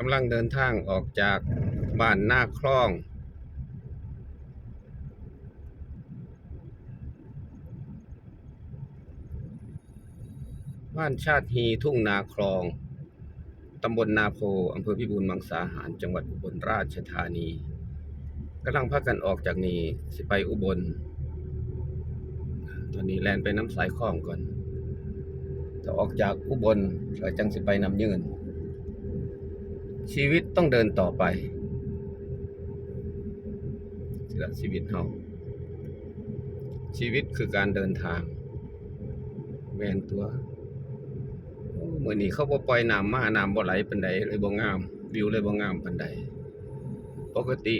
กำลังเดินทางออกจากบ้านหน้าคลอง บ้านชาติฮีทุ่งนาคลอง ตำบลนาโพอำเภอพิบูลมังสาหาร จังหวัดอุบลราชธานีกำลังพักกันออกจากนี้สิไปอุบล ตอนนี้แลนไปน้ำสายคลองก่อนถ้าออกจากอุบลก็จังสิไปน้ำยืน ชีวิตต้องเดินต่อไปสิละชีวิตเฮาชีวิตคือการเดินทางแม่นตัวโอ้มื้อนี้เขาบ่ปล่อยน้ำมาน้ำบ่ไหลปานใดเลยบ่งาม วิวเลยบ่งามปานใดปกติ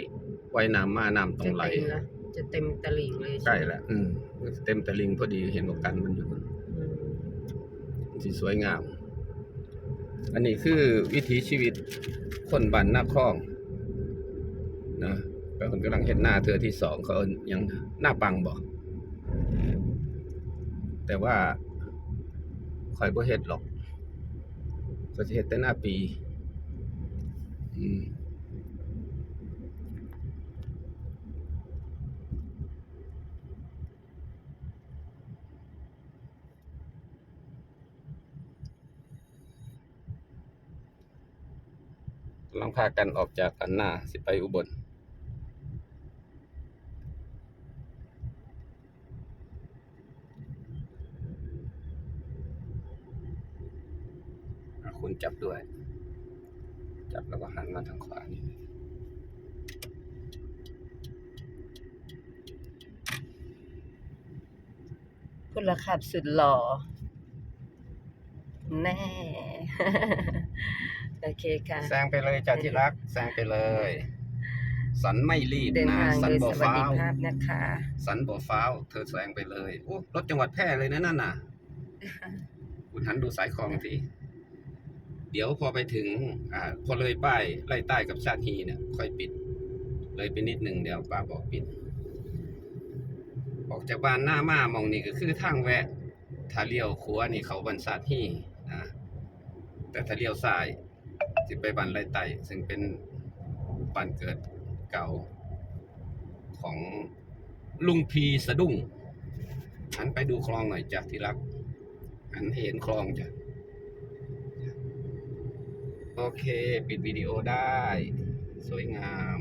ปล่อยน้ำมาน้ำต้องไหลจะเต็มนะจะเต็มตลิ่งเลยใกล้ไหมแล้วอืมเต็มตะลิงพอดีเห็นว่ากันมันอยู่อืมสีสวยงาม อันนี้คือวิถีชีวิต คนบ้านหน้าคลองนะแล้วคนกำลังเห็นหน้าเธอที่สองเขายังหน้าปังบอก แต่ว่าคอยบ่เฮ็ดหรอกก็จะเฮ็ดแต่หน้าปี อืม กำลังพากันออกจากกันหน้าสิไปอุบลคุณจับด้วย จับแล้วก็หันมาทางขวานี่พลขับสุดหล่อแน่ โอเคค่ะ แซงไปเลยจ้าที่รัก แซงไปเลย สันไม่รีบเดินนะ ทางสันโดยบ่สวัสฟ้าดิวภาพนะคะ สันบ่ฟ้าวเธอแซงไปเลยโอ้รถจังหวัดแพร่เลยนะนั่นน่ะ คุณหันดูสายคลองทีเดี๋ยวพอไปถึง อ่า พอเลยป้ายไล่ใต้กับชาติฮีเนี่ย ค่อยปิด เลยไปนิดหนึ่งเดี๋ยวป้าบอกปิด ออกจากบ้านหน้ามามองนี่ก็คือทางแวะ ถ้าเลี้ยวขวานี่เขาบันชาติฮีนะ แต่ถ้าเลี้ยวซ้ายจะไปบันไรไต่ซึ่งเป็นบ้านเกิดเก่า ของลุงพีสะดุ้งหันไปดูคลองหน่อยจ้ะที่รักหันเห็นคลองจ้ะโอเค ปิดวิดีโอได้ สวยงาม